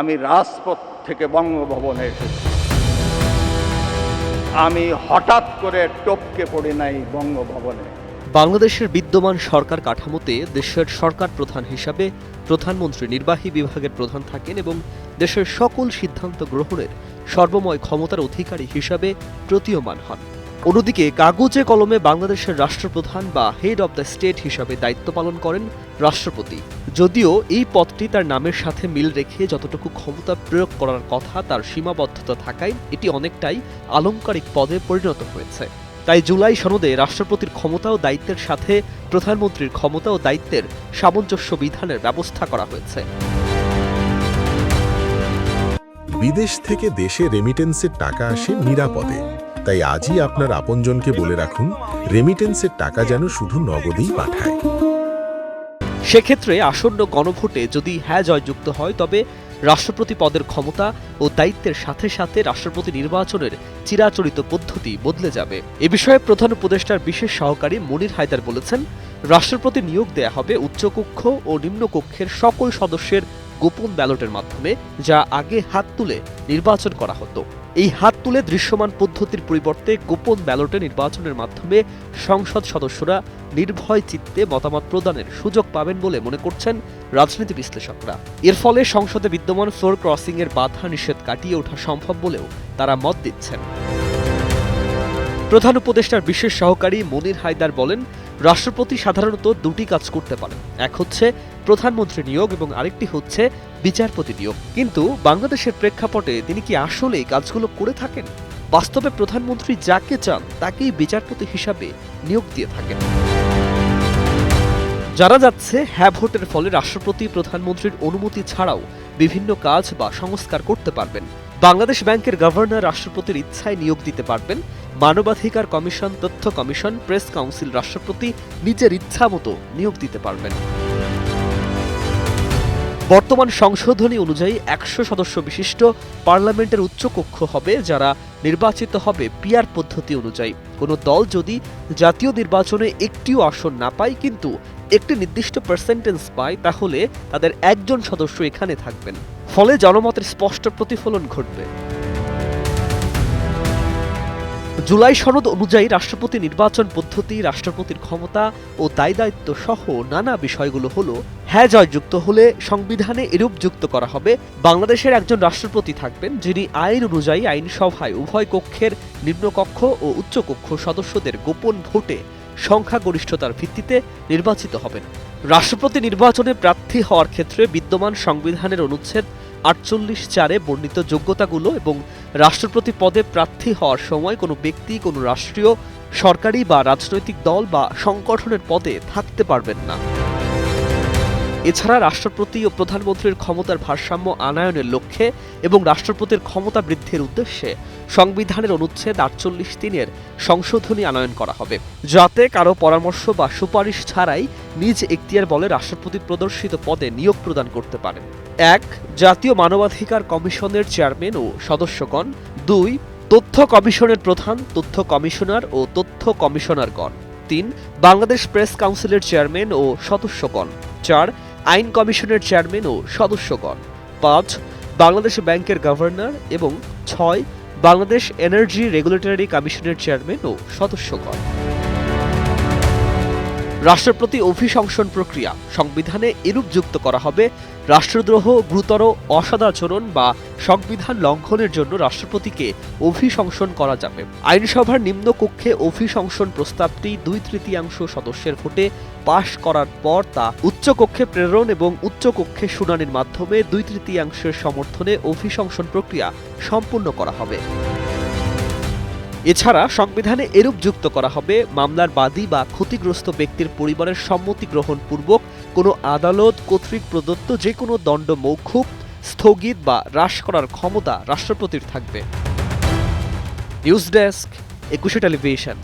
আমি রাজপথ থেকে বঙ্গভবনে এসেছি। আমি হঠাৎ করে টপকে পড়ি নাই বঙ্গভবনে। বাংলাদেশের বিদ্যমান সরকার কাঠামোতে দেশের সরকার প্রধান হিসাবে প্রধানমন্ত্রী নির্বাহী বিভাগের প্রধান থাকেন এবং দেশের সকল সিদ্ধান্ত গ্রহণের সর্বময় ক্ষমতার অধিকারী হিসাবে প্রতীয়মান হন। অন্যদিকে কাগজে কলমে বাংলাদেশের রাষ্ট্রপ্রধান বা হেড অব দ্য স্টেট হিসাবে দায়িত্ব পালন করেন রাষ্ট্রপতি। যদিও এই পদটি তার নামের সাথে মিল রেখে যতটুকু ক্ষমতা প্রয়োগ করার কথা তার সীমাবদ্ধতা থাকায় এটি অনেকটাই আলংকারিক পদে পরিণত হয়েছে। তাই জুলাই সনদে রাষ্ট্রপতির ক্ষমতা ও দায়িত্বের সাথে প্রধানমন্ত্রীর ক্ষমতা ও দায়িত্বের সামঞ্জস্য বিধানের ব্যবস্থা করা হয়েছে। বিদেশ থেকে দেশে রেমিটেন্সের টাকা আসে নিরাপদে। তাই আজই আপনার আপনজনকে বলে রাখুন রেমিটেন্সের টাকা যেন শুধু নগদেই পাঠায়। সেক্ষেত্রে আসন্ন গণভোটে যদি হ্যাঁ জয়যুক্ত হয়, তবে রাষ্ট্রপতি পদের ক্ষমতা ও দায়িত্বের সাথে সাথে রাষ্ট্রপতি নির্বাচনের চিরাচরিত পদ্ধতি বদলে যাবে। এ বিষয়ে প্রধান উপদেষ্টার বিশেষ সহকারী মনির হায়দার বলেছেন, রাষ্ট্রপতি নিয়োগ দেয়া হবে উচ্চকক্ষ ও নিম্নকক্ষের সকল সদস্যের গোপন ব্যালটের মাধ্যমে, যা আগে হাত তুলে নির্বাচন করা হতো। এই হাত তুলে দৃশ্যমান পদ্ধতির পরিবর্তে গোপন ব্যালটে নির্বাচনের মাধ্যমে সংসদ সদস্যরা নির্ভয় চিত্তে মতামত প্রদানের সুযোগ পাবেন বলে মনে করছেন রাজনীতি বিশ্লেষকরা। এর ফলে সংসদে বিদ্যমান ফ্লোর ক্রসিং এর বাধা নিষেধ কাটিয়ে ওঠা সম্ভব বলেও তারা মত দিচ্ছেন। প্রধান উপদেষ্টার বিশেষ সহকারী মনির হায়দার বলেন, রাষ্ট্রপতি সাধারণত দুটি কাজ করতে পারেন। এক হচ্ছে প্রধানমন্ত্রী নিয়োগ এবং আরেকটি হচ্ছে বিচারপতি নিয়োগ। কিন্তু বাংলাদেশের প্রেক্ষাপটে তিনি কি আসলে কাজগুলো করে থাকেন? বাস্তবে প্রধানমন্ত্রী যাকে চান, তাকেই বিচারপতি হিসাবে নিয়োগ দিয়ে থাকেন। জানা যাচ্ছে হ্যাঁ ভোটের ফলে রাষ্ট্রপতি, প্রধানমন্ত্রীর অনুমতি ছাড়াও বিভিন্ন কাজ বা সংস্কার করতে পারবেন। বাংলাদেশ ব্যাংকের গভর্নর রাষ্ট্রপতির ইচ্ছায় নিয়োগ দিতে পারবেন। মানবাধিকার কমিশন, তথ্য কমিশন, প্রেস কাউন্সিল রাষ্ট্রপতি নিজের ইচ্ছা মতো নিয়োগ দিতে পারবেন। বর্তমান সংশোধনী অনুযায়ী একশো সদস্য বিশিষ্ট পার্লামেন্টের উচ্চকক্ষ হবে যারা নির্বাচিত হবে পিয়ার পদ্ধতি অনুযায়ী। কোনো দল যদি জাতীয় নির্বাচনে একটিও আসন না পায় কিন্তু একটি নির্দিষ্ট পার্সেন্টেজ পায়, তাহলে তাদের একজন সদস্য এখানে থাকবেন। ফলে জনমতের স্পষ্ট প্রতিফলন ঘটবে। জুলাই সনদ অনুযায়ী রাষ্ট্রপতি নির্বাচন পদ্ধতি, রাষ্ট্রপতির ক্ষমতা ও দায় দায়িত্ব সহ নানা বিষয়গুলো হলো হ্যাঁ জয়যুক্ত হলে সংবিধানে এরূপ যুক্ত করা হবে। বাংলাদেশের একজন রাষ্ট্রপতি থাকবেন যিনি আইন অনুযায়ী আইনসভায় উভয় কক্ষের নিম্নকক্ষ ও উচ্চকক্ষ সদস্যদের গোপন ভোটে সংখ্যাগরিষ্ঠতার ভিত্তিতে নির্বাচিত হবেন। রাষ্ট্রপতি নির্বাচনে প্রার্থী হওয়ার ক্ষেত্রে বিদ্যমান সংবিধানের অনুচ্ছেদ আটচল্লিশ চারে বর্ণিত যোগ্যতাগুলো এবং রাষ্ট্রপতি পদে প্রার্থী হওয়ার সময় কোনো ব্যক্তি, কোনো রাষ্ট্রীয়, সরকারি বা রাজনৈতিক দল বা সংগঠনের পদে থাকতে পারবেন না। এছাড়া রাষ্ট্রপতি ও প্রধানমন্ত্রীর ক্ষমতার ভারসাম্য আনায়নের লক্ষ্যে এবং রাষ্ট্রপতির ক্ষমতা বৃদ্ধির উদ্দেশ্যে সংবিধানের অনুচ্ছেদ আটচল্লিশ তিনের সংশোধনী আনয়ন করা হবে। যাতে কারও পরামর্শ বা সুপারিশ ছাড়াই নিজ এখতিয়ার বলে রাষ্ট্রপতি প্রদর্শিত পদে নিয়োগ প্রদান করতে পারেন। এক, জাতীয় মানবাধিকার কমিশনের চেয়ারম্যান ও সদস্যগণ। দুই, তথ্য কমিশনের প্রধান, তথ্য কমিশনার ও তথ্য কমিশনারগণ। তিন, বাংলাদেশ প্রেস কাউন্সিলের চেয়ারম্যান ও সদস্যগণ। চার আইন কমিশনের চেয়ারম্যান ও সদস্যগণ। পাঁচ, বাংলাদেশ ব্যাংকের গভর্নর এবং ছয়, বাংলাদেশ এনার্জি রেগুলেটরি কমিশনের চেয়ারম্যান ও সদস্যগণ। রাষ্ট্রপতি অভিশংসন প্রক্রিয়া সংবিধানে এরূপ যুক্ত করা হবে, রাষ্ট্রদ্রোহ, গুরুতর, অসদাচরণ বা সংবিধান লঙ্ঘনের জন্য রাষ্ট্রপতিকে অভিশংসন করা যাবে। আইনসভার নিম্ন কক্ষে অভিশংসন প্রস্তাবটি দুই তৃতীয়াংশ সদস্যের ভোটে পাশ করার পর তা উচ্চকক্ষে প্রেরণ এবং উচ্চকক্ষে শুনানির মাধ্যমে দুই তৃতীয়াংশের সমর্থনে অভিশংসন প্রক্রিয়া সম্পূর্ণ করা হবে। এছাড়া সংবিধানে এরূপ যুক্ত করা হবে, মামলার বাদী বা ক্ষতিগ্রস্ত ব্যক্তির পরিবারের সম্মতি গ্রহণ পূর্বক কোনো আদালত, কর্তৃক প্রদত্ত যে কোনো দণ্ড মৌকুব স্থগিত বা হ্রাস করার ক্ষমতা রাষ্ট্রপতির থাকবে। News desk, Ekushey television.